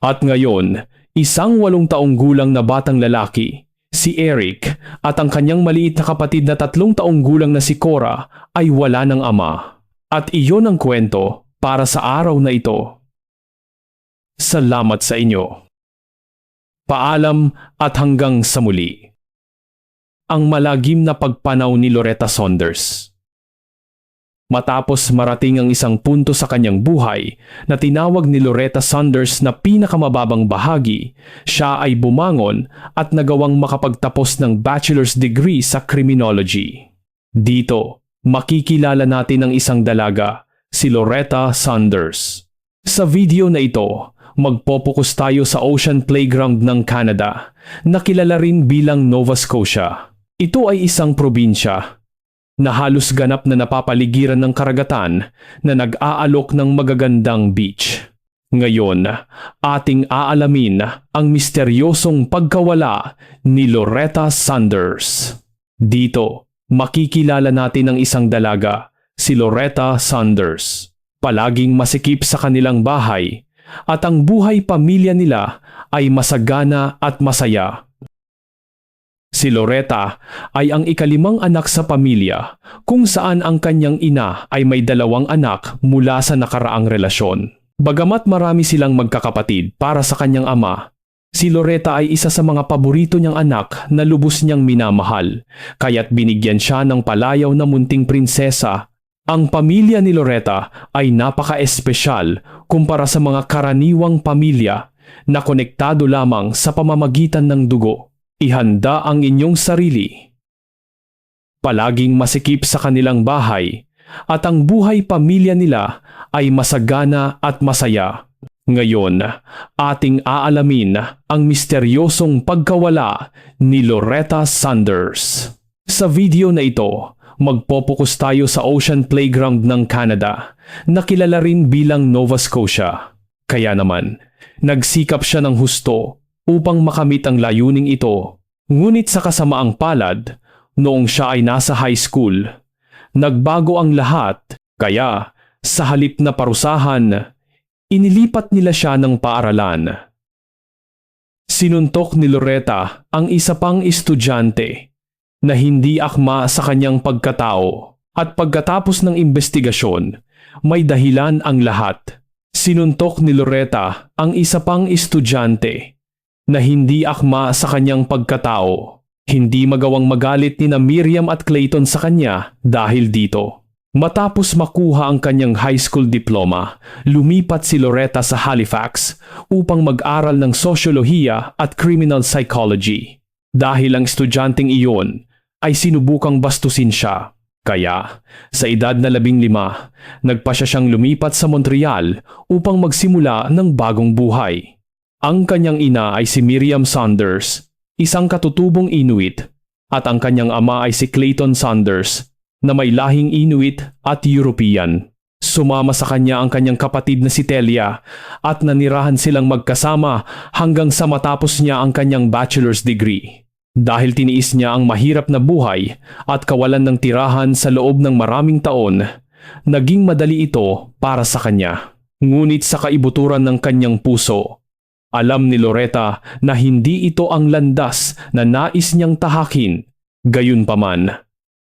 At ngayon, isang walong taong gulang na batang lalaki, si Eric, at ang kanyang maliit na kapatid na tatlong taong gulang na si Cora ay wala ng ama. At iyon ang kwento para sa araw na ito. Salamat sa inyo. Paalam at hanggang sa muli. Ang malagim na pagpanaw ni Loretta Saunders. Matapos marating ang isang punto sa kanyang buhay na tinawag ni Loretta Saunders na pinakamababang bahagi, siya ay bumangon at nagawang makapagtapos ng bachelor's degree sa criminology. Dito, makikilala natin ang isang dalaga, si Loretta Saunders. Sa video na ito, magpopokus tayo sa Ocean Playground ng Canada, na kilala rin bilang Nova Scotia. Ito ay isang probinsya na halos ganap na napapaligiran ng karagatan na nag-aalok ng magagandang beach. Ngayon, ating aalamin ang misteryosong pagkawala ni Loretta Sanders. Dito, makikilala natin ang isang dalaga, si Loretta Sanders. Palaging masikip sa kanilang bahay at ang buhay pamilya nila ay masagana at masaya. Si Loretta ay ang ikalimang anak sa pamilya kung saan ang kanyang ina ay may dalawang anak mula sa nakaraang relasyon. Bagamat marami silang magkakapatid para sa kanyang ama, si Loretta ay isa sa mga paborito niyang anak na lubos niyang minamahal, kaya't binigyan siya ng palayaw na munting prinsesa. Ang pamilya ni Loretta ay napaka-espesyal kumpara sa mga karaniwang pamilya na konektado lamang sa pamamagitan ng dugo. Ihanda ang inyong sarili. Palaging masikip sa kanilang bahay at ang buhay pamilya nila ay masagana at masaya. Ngayon, ating aalamin ang misteryosong pagkawala ni Loretta Sanders. Sa video na ito, magpopokus tayo sa Ocean Playground ng Canada na kilala rin bilang Nova Scotia. Kaya naman, nagsikap siya ng husto upang makamit ang layuning ito. Ngunit sa kasamaang palad, noong siya ay nasa high school, nagbago ang lahat kaya sa halip na parusahan, inilipat nila siya ng paaralan. Sinuntok ni Loretta ang isa pang estudyante na hindi akma sa kanyang pagkatao at pagkatapos ng investigasyon, may dahilan ang lahat. Sinuntok ni Loretta ang isa pang estudyante na hindi akma sa kanyang pagkatao. Hindi magawang magalit ni na Miriam at Clayton sa kanya dahil dito. Matapos makuha ang kanyang high school diploma, lumipat si Loretta sa Halifax upang mag-aral ng sosyolohiya at criminal psychology. Dahil ang estudyanteng iyon ay sinubukang bastusin siya. Kaya, sa edad na labing lima, nagpa siya siyang lumipat sa Montreal upang magsimula ng bagong buhay. Ang kanyang ina ay si Miriam Saunders, isang katutubong Inuit, at ang kanyang ama ay si Clayton Saunders, na may lahing Inuit at European. Sumama sa kanya ang kanyang kapatid na si Telia at nanirahan silang magkasama hanggang sa matapos niya ang kanyang bachelor's degree. Dahil tiniis niya ang mahirap na buhay at kawalan ng tirahan sa loob ng maraming taon, naging madali ito para sa kanya. Ngunit sa kaibuturan ng kanyang puso, alam ni Loretta na hindi ito ang landas na nais niyang tahakin. Gayunpaman,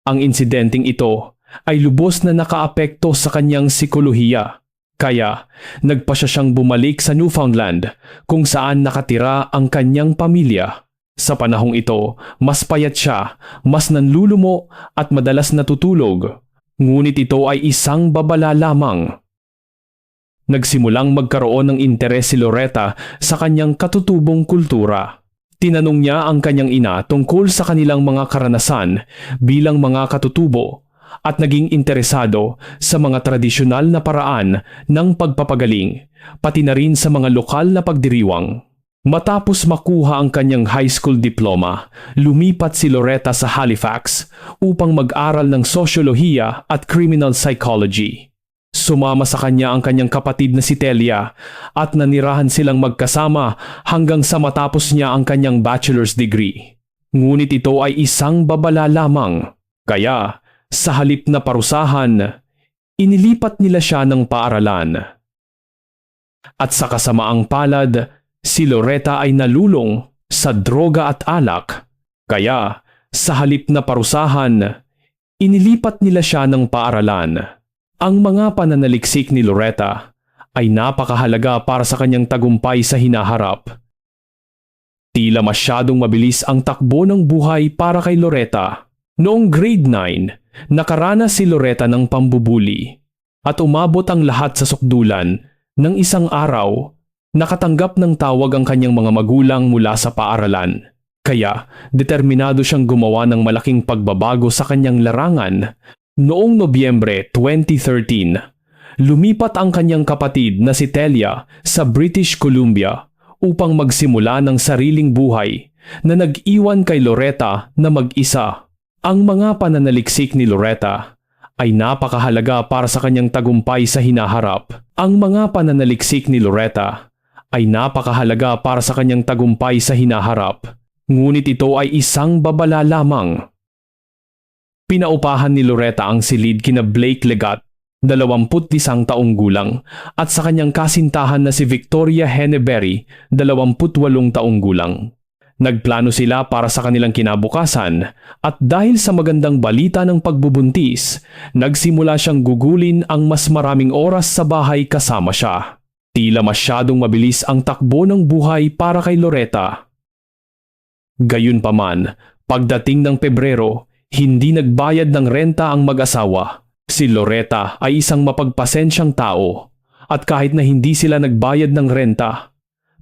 ang insidenteng ito ay lubos na nakaapekto sa kanyang sikolohiya. Kaya, nagpa siya siyang bumalik sa Newfoundland kung saan nakatira ang kanyang pamilya. Sa panahong ito, mas payat siya, mas nanlulumo at madalas natutulog. Ngunit ito ay isang babala lamang. Nagsimulang magkaroon ng interes si Loretta sa kanyang katutubong kultura. Tinanong niya ang kanyang ina tungkol sa kanilang mga karanasan bilang mga katutubo at naging interesado sa mga tradisyonal na paraan ng pagpapagaling, pati na rin sa mga lokal na pagdiriwang. Matapos makuha ang kanyang high school diploma, lumipat si Loretta sa Halifax upang mag-aral ng sosyolohiya at criminal psychology. Sumama sa kanya ang kanyang kapatid na si Telia at nanirahan silang magkasama hanggang sa matapos niya ang kanyang bachelor's degree. Ngunit ito ay isang babala lamang. Kaya, sa halip na parusahan, inilipat nila siya ng paaralan. At sa kasamaang palad, si Loretta ay nalulong sa droga at alak. Kaya, sa halip na parusahan, inilipat nila siya ng paaralan. Ang mga pananaliksik ni Loretta ay napakahalaga para sa kanyang tagumpay sa hinaharap. Tila masyadong mabilis ang takbo ng buhay para kay Loretta. Noong grade 9, nakaranas si Loretta ng pambubuli at umabot ang lahat sa sukdulan ng isang araw nakatanggap ng tawag ang kanyang mga magulang mula sa paaralan. Kaya determinado siyang gumawa ng malaking pagbabago sa kanyang larangan. Noong Nobyembre 2013, lumipat ang kanyang kapatid na si Telia sa British Columbia upang magsimula ng sariling buhay na nag-iwan kay Loretta na mag-isa. Ang mga pananaliksik ni Loretta ay napakahalaga para sa kanyang tagumpay sa hinaharap. Ang mga pananaliksik ni Loretta ay napakahalaga para sa kanyang tagumpay sa hinaharap. Ngunit ito ay isang babala lamang. Pinaupahan ni Loretta ang silid kina Blake Legat, 21 taong gulang, at sa kanyang kasintahan na si Victoria Henneberry, 28 taong gulang. Nagplano sila para sa kanilang kinabukasan at dahil sa magandang balita ng pagbubuntis, nagsimula siyang gugulin ang mas maraming oras sa bahay kasama siya. Tila masyadong mabilis ang takbo ng buhay para kay Loretta. Gayunpaman, pagdating ng Pebrero, hindi nagbayad ng renta ang mag-asawa. Si Loretta ay isang mapagpasensyang tao at kahit na hindi sila nagbayad ng renta,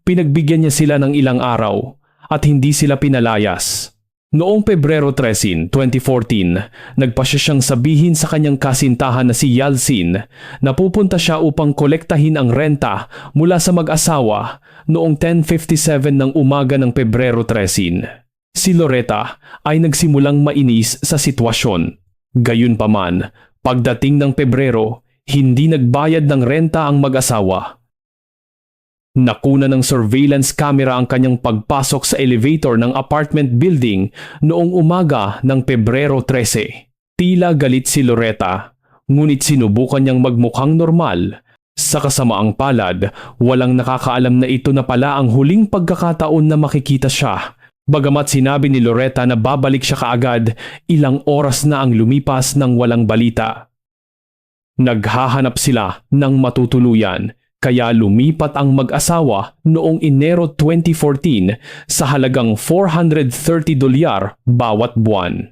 pinagbigyan niya sila ng ilang araw at hindi sila pinalayas. Noong Pebrero 13, 2014, nagpasya siyang sabihin sa kanyang kasintahan na si Yalcin na pupunta siya upang kolektahin ang renta mula sa mag-asawa noong 10.57 ng umaga ng Pebrero 13. Si Loretta ay nagsimulang mainis sa sitwasyon. Gayunpaman, pagdating ng Pebrero, hindi nagbayad ng renta ang mag-asawa Nakuna ng surveillance camera ang kanyang pagpasok sa elevator ng apartment building noong umaga ng Pebrero 13. Tila galit si Loretta, ngunit sinubukan niyang magmukhang normal. Sa kasamaang palad, walang nakakaalam na ito na pala ang huling pagkakataon na makikita siya. Bagamat sinabi ni Loretta na babalik siya kaagad, ilang oras na ang lumipas ng walang balita. Naghahanap sila ng matutuluyan kaya lumipat ang mag-asawa noong Enero 2014 sa halagang 430 dolyar bawat buwan.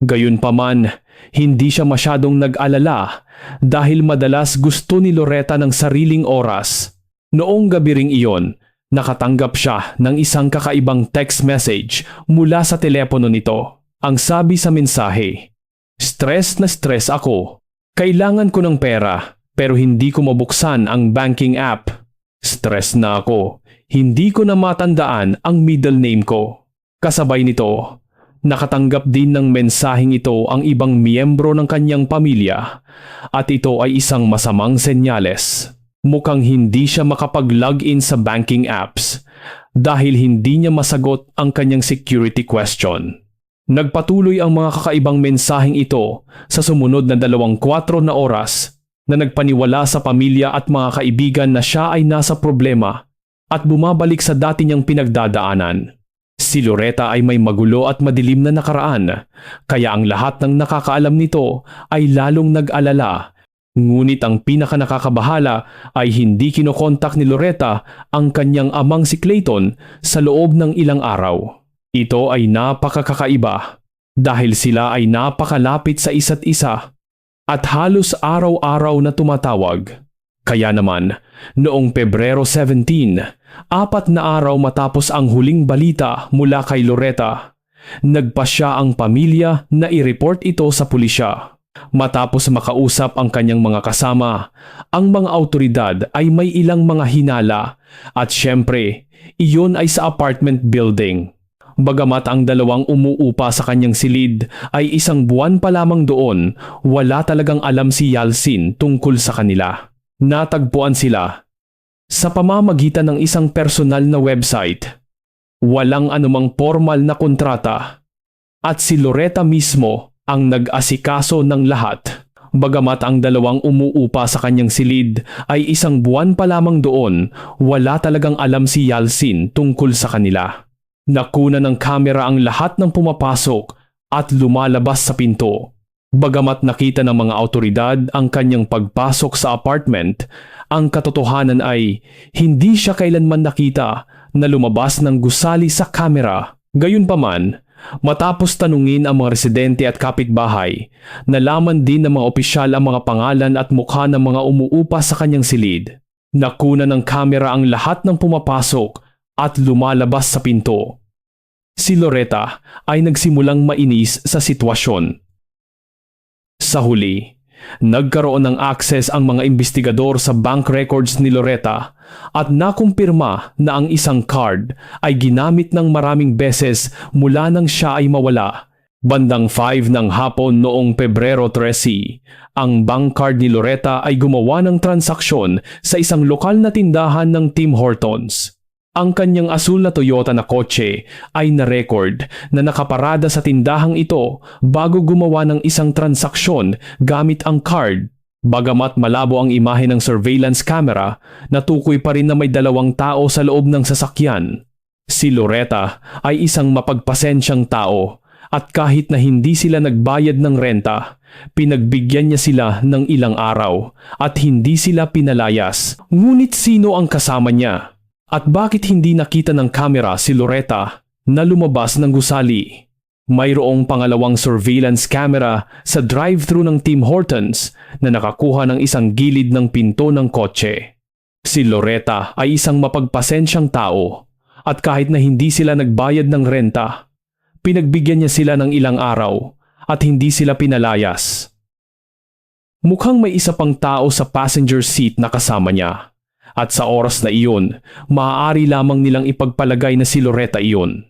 Gayunpaman, hindi siya masyadong nag-alala dahil madalas gusto ni Loretta ng sariling oras. Noong gabi ring iyon, nakatanggap siya ng isang kakaibang text message mula sa telepono nito. Ang sabi sa mensahe, Stress na stress ako. Kailangan ko ng pera pero hindi ko mabuksan ang banking app. Stress na ako. Hindi ko na matandaan ang middle name ko. Kasabay nito, nakatanggap din ng mensaheng ito ang ibang miyembro ng kanyang pamilya at ito ay isang masamang senyales. Mukhang hindi siya makapag-login sa banking apps dahil hindi niya masagot ang kanyang security question. Nagpatuloy ang mga kakaibang mensaheng ito sa sumunod na dalawang kwatro na oras na nagpaniwala sa pamilya at mga kaibigan na siya ay nasa problema at bumabalik sa dati niyang pinagdadaanan. Si Loretta ay may magulo at madilim na nakaraan, kaya ang lahat ng nakakaalam nito ay lalong nag-alala. Ngunit ang pinaka nakakabahala ay hindi kinokontak ni Loretta ang kanyang amang si Clayton sa loob ng ilang araw. Ito ay napakakaiba dahil sila ay napakalapit sa isa't isa at halos araw-araw na tumatawag. Kaya naman, noong Pebrero 17, apat na araw matapos ang huling balita mula kay Loretta, nagpasya ang pamilya na i-report ito sa pulisya. Matapos makausap ang kanyang mga kasama, ang mga autoridad ay may ilang mga hinala at syempre, iyon ay sa apartment building. Bagamat ang dalawang umuupa sa kanyang silid ay isang buwan pa lamang doon, wala talagang alam si Yalsin tungkol sa kanila. Natagpuan sila sa pamamagitan ng isang personal na website. Walang anumang formal na kontrata at si Loretta mismo ang nag-asikaso ng lahat. Bagamat ang dalawang umuupa sa kanyang silid ay isang buwan pa lamang doon, wala talagang alam si Yalsin tungkol sa kanila. Nakuna ng kamera ang lahat ng pumapasok at lumalabas sa pinto. Bagamat nakita ng mga autoridad ang kanyang pagpasok sa apartment, ang katotohanan ay hindi siya kailanman nakita na lumabas ng gusali sa kamera. Gayunpaman, matapos tanungin ang mga residente at kapitbahay, nalaman din ng mga opisyal ang mga pangalan at mukha ng mga umuupa sa kanyang silid. Nakuna ng kamera ang lahat ng pumapasok at lumalabas sa pinto. Si Loretta ay nagsimulang mainis sa sitwasyon. Sa huli, nagkaroon ng access ang mga investigador sa bank records ni Loretta at nakumpirma na ang isang card ay ginamit ng maraming beses mula nang siya ay mawala. Bandang 5 ng hapon noong Pebrero 13, ang bank card ni Loretta ay gumawa ng transaksyon sa isang lokal na tindahan ng Tim Hortons. Ang kanyang asul na Toyota na kotse ay na-record na nakaparada sa tindahang ito bago gumawa ng isang transaksyon gamit ang card. Bagamat malabo ang imahe ng surveillance camera, natukoy pa rin na may dalawang tao sa loob ng sasakyan. Si Loretta ay isang mapagpasensyang tao at kahit na hindi sila nagbayad ng renta, pinagbigyan niya sila ng ilang araw at hindi sila pinalayas. Ngunit sino ang kasama niya? At bakit hindi nakita ng kamera si Loretta na lumabas ng gusali? Mayroong pangalawang surveillance camera sa drive-thru ng Tim Hortons na nakakuha ng isang gilid ng pinto ng kotse. Si Loretta ay isang mapagpasensyang tao at kahit na hindi sila nagbayad ng renta, pinagbigyan niya sila ng ilang araw at hindi sila pinalayas. Mukhang may isa pang tao sa passenger seat na kasama niya. At sa oras na iyon, maaari lamang nilang ipagpalagay na si Loretta iyon.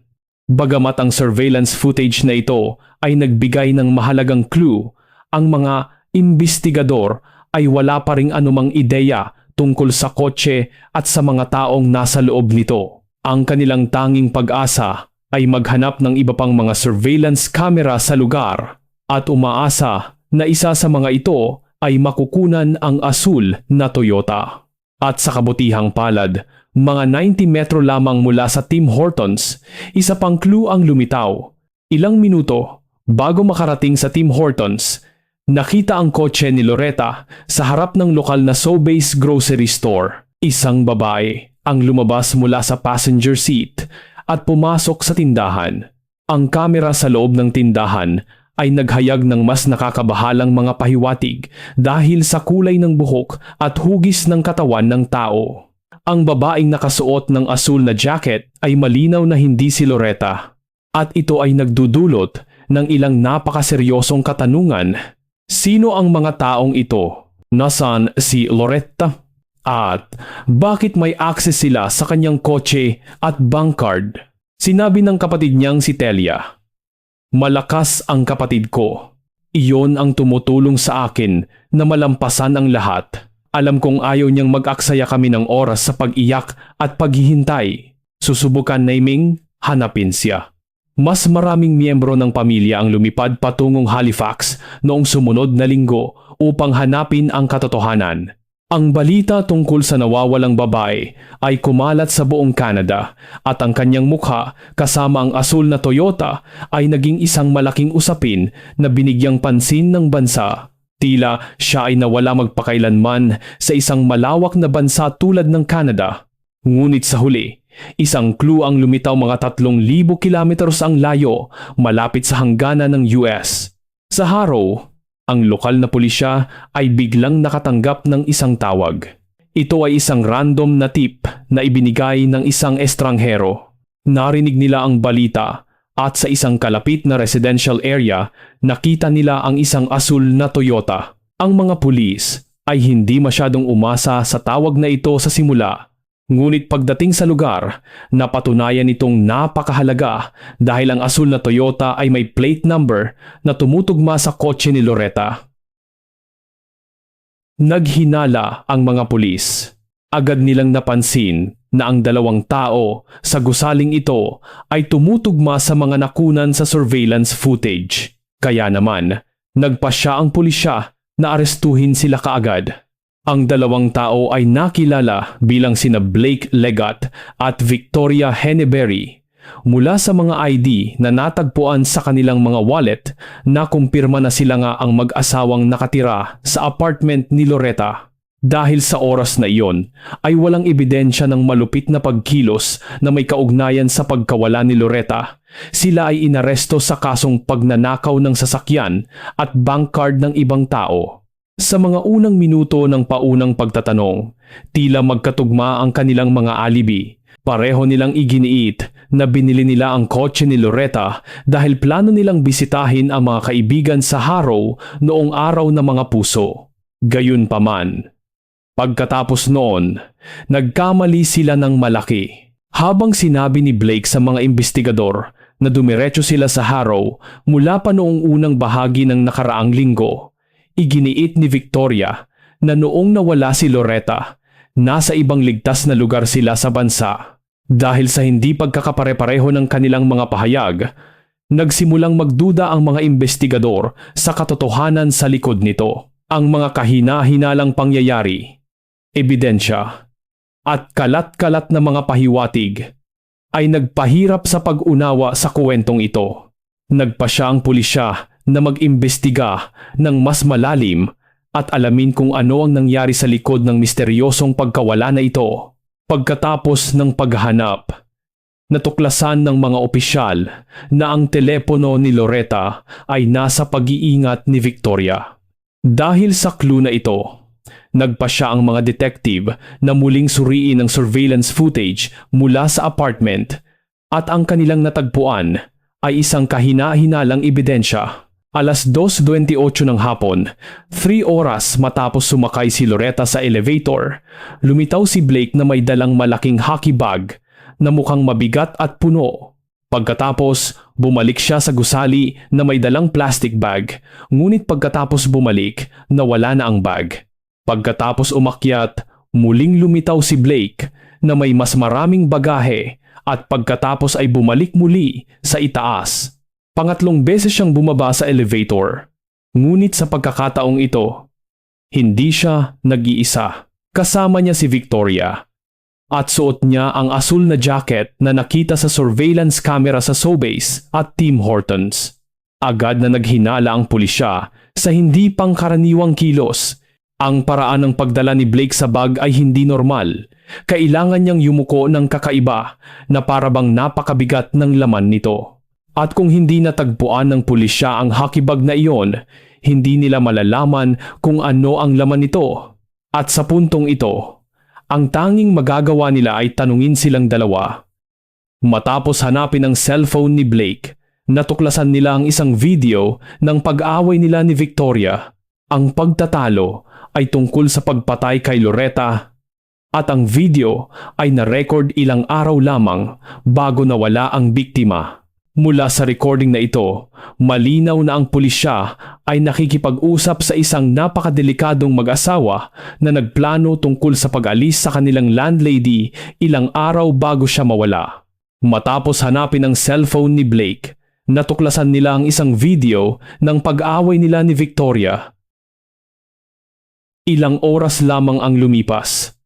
Bagamat ang surveillance footage na ito ay nagbigay ng mahalagang clue, ang mga investigador ay wala pa ring anumang ideya tungkol sa kotse at sa mga taong nasa loob nito. Ang kanilang tanging pag-asa ay maghanap ng iba pang mga surveillance camera sa lugar at umaasa na isa sa mga ito ay makukunan ang asul na Toyota. At sa kabutihang palad, mga 90 metro lamang mula sa Tim Hortons, isa pang clue ang lumitaw. Ilang minuto bago makarating sa Tim Hortons, nakita ang kotse ni Loretta sa harap ng lokal na Sobeys grocery store. Isang babae ang lumabas mula sa passenger seat at pumasok sa tindahan. Ang kamera sa loob ng tindahan ay naghayag ng mas nakakabahalang mga pahiwatig dahil sa kulay ng buhok at hugis ng katawan ng tao. Ang babaeng nakasuot ng asul na jacket ay malinaw na hindi si Loretta at ito ay nagdudulot ng ilang napakaseryosong katanungan. Sino ang mga taong ito? Nasaan si Loretta? At bakit may access sila sa kanyang kotse at bank card? Sinabi ng kapatid niyang si Telia Malakas ang kapatid ko. Iyon ang tumutulong sa akin na malampasan ang lahat. Alam kong ayaw niyang mag-aksaya kami ng oras sa pag-iyak at paghihintay. Susubukan naming hanapin siya. Mas maraming miyembro ng pamilya ang lumipad patungong Halifax noong sumunod na linggo upang hanapin ang katotohanan. Ang balita tungkol sa nawawalang babae ay kumalat sa buong Canada at ang kanyang mukha kasama ang asul na Toyota ay naging isang malaking usapin na binigyang pansin ng bansa. Tila siya ay nawala magpakailanman sa isang malawak na bansa tulad ng Canada. Ngunit sa huli, isang clue ang lumitaw mga tatlong libo kilometros ang layo malapit sa hangganan ng US. Sa Harrow, ang lokal na pulisya ay biglang nakatanggap ng isang tawag. Ito ay isang random na tip na ibinigay ng isang estranghero. Narinig nila ang balita at sa isang kalapit na residential area nakita nila ang isang asul na Toyota. Ang mga pulis ay hindi masyadong umasa sa tawag na ito sa simula Ngunit pagdating sa lugar, napatunayan itong napakahalaga dahil ang asul na Toyota ay may plate number na tumutugma sa kotse ni Loretta. Naghinala ang mga pulis. Agad nilang napansin na ang dalawang tao sa gusaling ito ay tumutugma sa mga nakunan sa surveillance footage. Kaya naman, nagpa siya ang pulisya na arestuhin sila kaagad. Ang dalawang tao ay nakilala bilang sina Blake Legat at Victoria Henneberry mula sa mga ID na natagpuan sa kanilang mga wallet na kumpirma na sila nga ang mag-asawang nakatira sa apartment ni Loretta. Dahil sa oras na iyon ay walang ebidensya ng malupit na pagkilos na may kaugnayan sa pagkawala ni Loretta. Sila ay inaresto sa kasong pagnanakaw ng sasakyan at bank card ng ibang tao. Sa mga unang minuto ng paunang pagtatanong, tila magkatugma ang kanilang mga alibi. Pareho nilang iginiit na binili nila ang kotse ni Loretta dahil plano nilang bisitahin ang mga kaibigan sa Harrow noong araw ng mga puso. Gayunpaman, Pagkatapos noon, nagkamali sila ng malaki. Habang sinabi ni Blake sa mga investigador na dumiretso sila sa Harrow mula pa noong unang bahagi ng nakaraang linggo, iginiit ni Victoria na noong nawala si Loretta, nasa ibang ligtas na lugar sila sa bansa. Dahil sa hindi pagkakapare-pareho ng kanilang mga pahayag, nagsimulang magduda ang mga investigador sa katotohanan sa likod nito. Ang mga kahina-hinalang pangyayari ebidensya, at kalat-kalat na mga pahiwatig ay nagpahirap sa pag-unawa sa kwentong ito. Nagpa siya ang pulisya na mag-imbestiga ng mas malalim at alamin kung ano ang nangyari sa likod ng misteryosong pagkawala na ito. Pagkatapos ng paghanap, natuklasan ng mga opisyal na ang telepono ni Loretta ay nasa pag-iingat ni Victoria. Dahil sa clue na ito, Nagpa siya ang mga detective na muling suriin ang surveillance footage mula sa apartment at ang kanilang natagpuan ay isang kahina-hinalang ebidensya. Alas 2.28 ng hapon, 3 oras matapos sumakay si Loretta sa elevator, lumitaw si Blake na may dalang malaking hockey bag na mukhang mabigat at puno. Pagkatapos, bumalik siya sa gusali na may dalang plastic bag, ngunit pagkatapos bumalik, nawala na ang bag. Pagkatapos umakyat, muling lumitaw si Blake na may mas maraming bagahe at pagkatapos ay bumalik muli sa itaas. Pangatlong beses siyang bumaba sa elevator. Ngunit sa pagkakataong ito, hindi siya nag-iisa. Kasama niya si Victoria. At suot niya ang asul na jacket na nakita sa surveillance camera sa Sobeys at Tim Hortons. Agad na naghinala ang pulisya sa hindi pangkaraniwang kilos ang paraan ng pagdala ni Blake sa bag ay hindi normal. Kailangan niyang yumuko ng kakaiba na parabang napakabigat ng laman nito. At kung hindi natagpuan ng pulisya ang hockey bag na iyon, hindi nila malalaman kung ano ang laman nito. At sa puntong ito, ang tanging magagawa nila ay tanungin silang dalawa. Matapos hanapin ang cellphone ni Blake, natuklasan nila ang isang video ng pag-away nila ni Victoria. Ang pagtatalo ay tungkol sa pagpatay kay Loretta at ang video ay na-record ilang araw lamang bago nawala ang biktima. Mula sa recording na ito, malinaw na ang pulisya ay nakikipag-usap sa isang napakadelikadong mag-asawa na nagplano tungkol sa pag-alis sa kanilang landlady ilang araw bago siya mawala. Matapos hanapin ang cellphone ni Blake, natuklasan nila ang isang video ng pag-away nila ni Victoria Ilang oras lamang ang lumipas.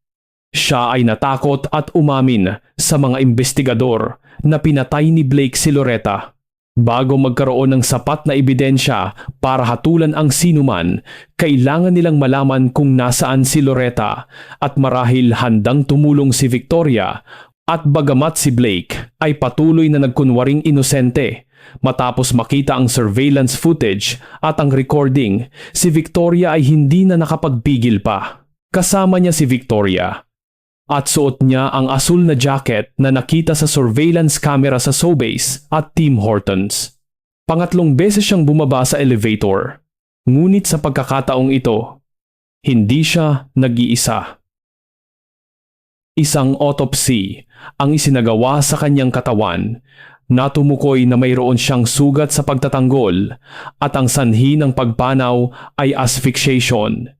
Siya ay natakot at umamin sa mga investigador na pinatay ni Blake si Loretta. Bago magkaroon ng sapat na ebidensya para hatulan ang sinuman, kailangan nilang malaman kung nasaan si Loretta at marahil handang tumulong si Victoria at bagamat si Blake ay patuloy na nagkunwaring inosente, Matapos makita ang surveillance footage at ang recording, si Victoria ay hindi na nakapagpigil pa. Kasama niya si Victoria. At suot niya ang asul na jacket na nakita sa surveillance camera sa Sobeys at Tim Hortons. Pangatlong beses siyang bumaba sa elevator. Ngunit sa pagkakataong ito, hindi siya nag-iisa. Isang autopsy ang isinagawa sa kanyang katawan Natumukoy na mayroon siyang sugat sa pagtatanggol at ang sanhi ng pagpanaw ay asphyxiation.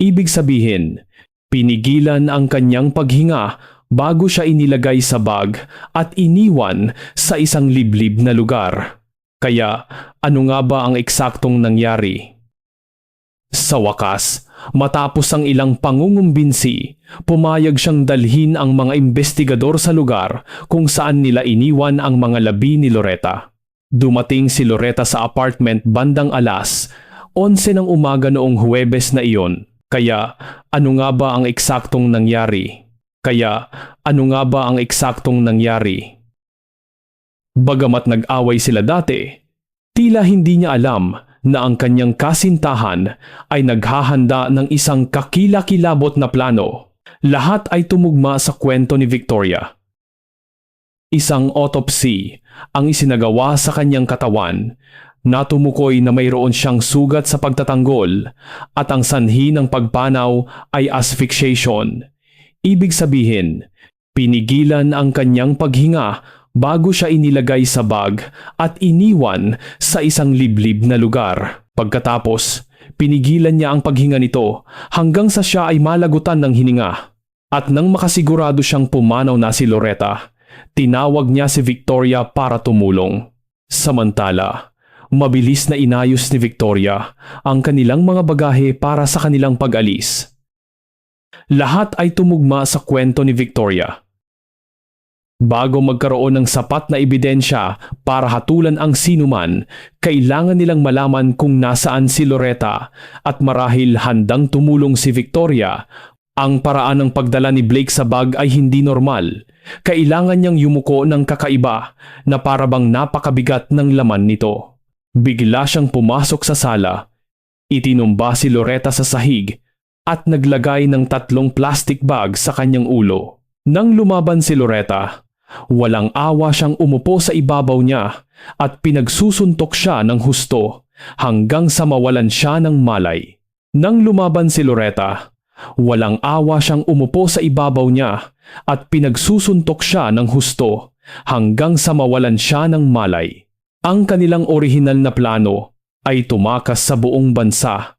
Ibig sabihin, pinigilan ang kanyang paghinga bago siya inilagay sa bag at iniwan sa isang liblib na lugar. Kaya ano nga ba ang eksaktong nangyari? Sa wakas, matapos ang ilang pangungumbinsi, pumayag siyang dalhin ang mga investigador sa lugar kung saan nila iniwan ang mga labi ni Loretta. Dumating si Loretta sa apartment bandang alas 11 ng umaga noong Huwebes na iyon. Kaya ano nga ba ang eksaktong nangyari? Kaya ano nga ba ang eksaktong nangyari? Bagamat nag-away sila dati, tila hindi niya alam na ang kanyang kasintahan ay naghahanda ng isang kakilakilabot na plano. Lahat ay tumugma sa kwento ni Victoria. Isang autopsy ang isinagawa sa kanyang katawan Natumukoy na mayroon siyang sugat sa pagtatanggol at ang sanhi ng pagpanaw ay asphyxiation. Ibig sabihin, pinigilan ang kanyang paghinga bago siya inilagay sa bag at iniwan sa isang liblib na lugar. Pagkatapos, pinigilan niya ang paghinga nito hanggang sa siya ay malagutan ng hininga. At nang makasigurado siyang pumanaw na si Loretta, tinawag niya si Victoria para tumulong. Samantala, mabilis na inayos ni Victoria ang kanilang mga bagahe para sa kanilang pag-alis. Lahat ay tumugma sa kwento ni Victoria. Bago magkaroon ng sapat na ebidensya para hatulan ang sinuman, kailangan nilang malaman kung nasaan si Loretta at marahil handang tumulong si Victoria. Ang paraan ng pagdala ni Blake sa bag ay hindi normal. Kailangan niyang yumuko ng kakaiba na parabang napakabigat ng laman nito. Bigla siyang pumasok sa sala, itinumba si Loretta sa sahig at naglagay ng tatlong plastic bag sa kanyang ulo. Nang lumaban si Loretta, walang awa siyang umupo sa ibabaw niya at pinagsusuntok siya ng husto hanggang sa mawalan siya ng malay. Nang lumaban si Loretta, walang awa siyang umupo sa ibabaw niya at pinagsusuntok siya ng husto hanggang sa mawalan siya ng malay. Ang kanilang orihinal na plano ay tumakas sa buong bansa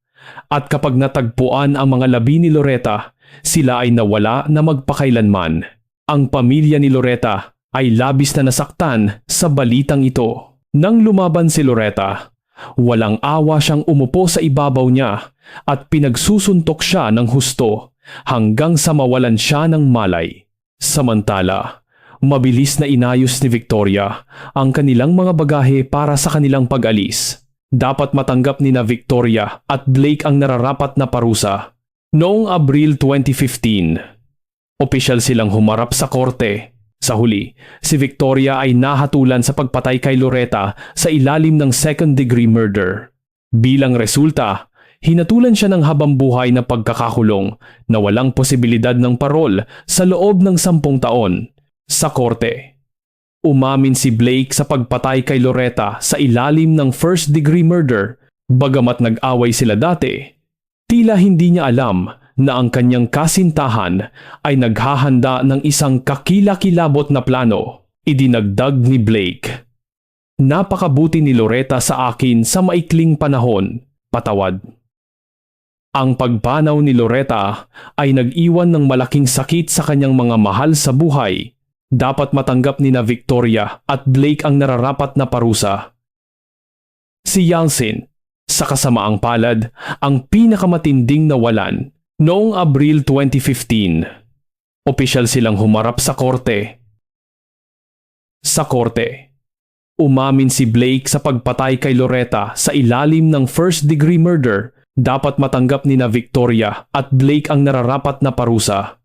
at kapag natagpuan ang mga labi ni Loretta, sila ay nawala na magpakailanman. Ang pamilya ni Loretta ay labis na nasaktan sa balitang ito. Nang lumaban si Loretta, walang awa siyang umupo sa ibabaw niya at pinagsusuntok siya ng husto hanggang sa mawalan siya ng malay. Samantala, Mabilis na inayos ni Victoria ang kanilang mga bagahe para sa kanilang pag-alis. Dapat matanggap ni na Victoria at Blake ang nararapat na parusa. Noong Abril 2015, opisyal silang humarap sa korte. Sa huli, si Victoria ay nahatulan sa pagpatay kay Loretta sa ilalim ng second-degree murder. Bilang resulta, hinatulan siya ng habambuhay na pagkakakulong na walang posibilidad ng parol sa loob ng sampung taon sa korte. Umamin si Blake sa pagpatay kay Loretta sa ilalim ng first degree murder bagamat nag-away sila dati. Tila hindi niya alam na ang kanyang kasintahan ay naghahanda ng isang kakilakilabot na plano. Idinagdag ni Blake. Napakabuti ni Loretta sa akin sa maikling panahon, patawad. Ang pagpanaw ni Loretta ay nag-iwan ng malaking sakit sa kanyang mga mahal sa buhay dapat matanggap ni na Victoria at Blake ang nararapat na parusa. Si Yalcin, sa kasamaang palad, ang pinakamatinding nawalan noong Abril 2015. Opisyal silang humarap sa korte. Sa korte, umamin si Blake sa pagpatay kay Loretta sa ilalim ng first degree murder dapat matanggap ni na Victoria at Blake ang nararapat na parusa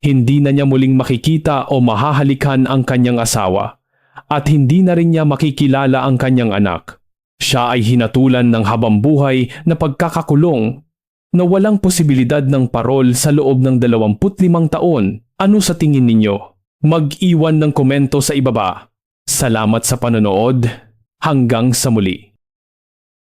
hindi na niya muling makikita o mahahalikan ang kanyang asawa at hindi na rin niya makikilala ang kanyang anak. Siya ay hinatulan ng habambuhay na pagkakakulong na walang posibilidad ng parol sa loob ng 25 taon. Ano sa tingin ninyo? Mag-iwan ng komento sa ibaba. Salamat sa panonood. Hanggang sa muli.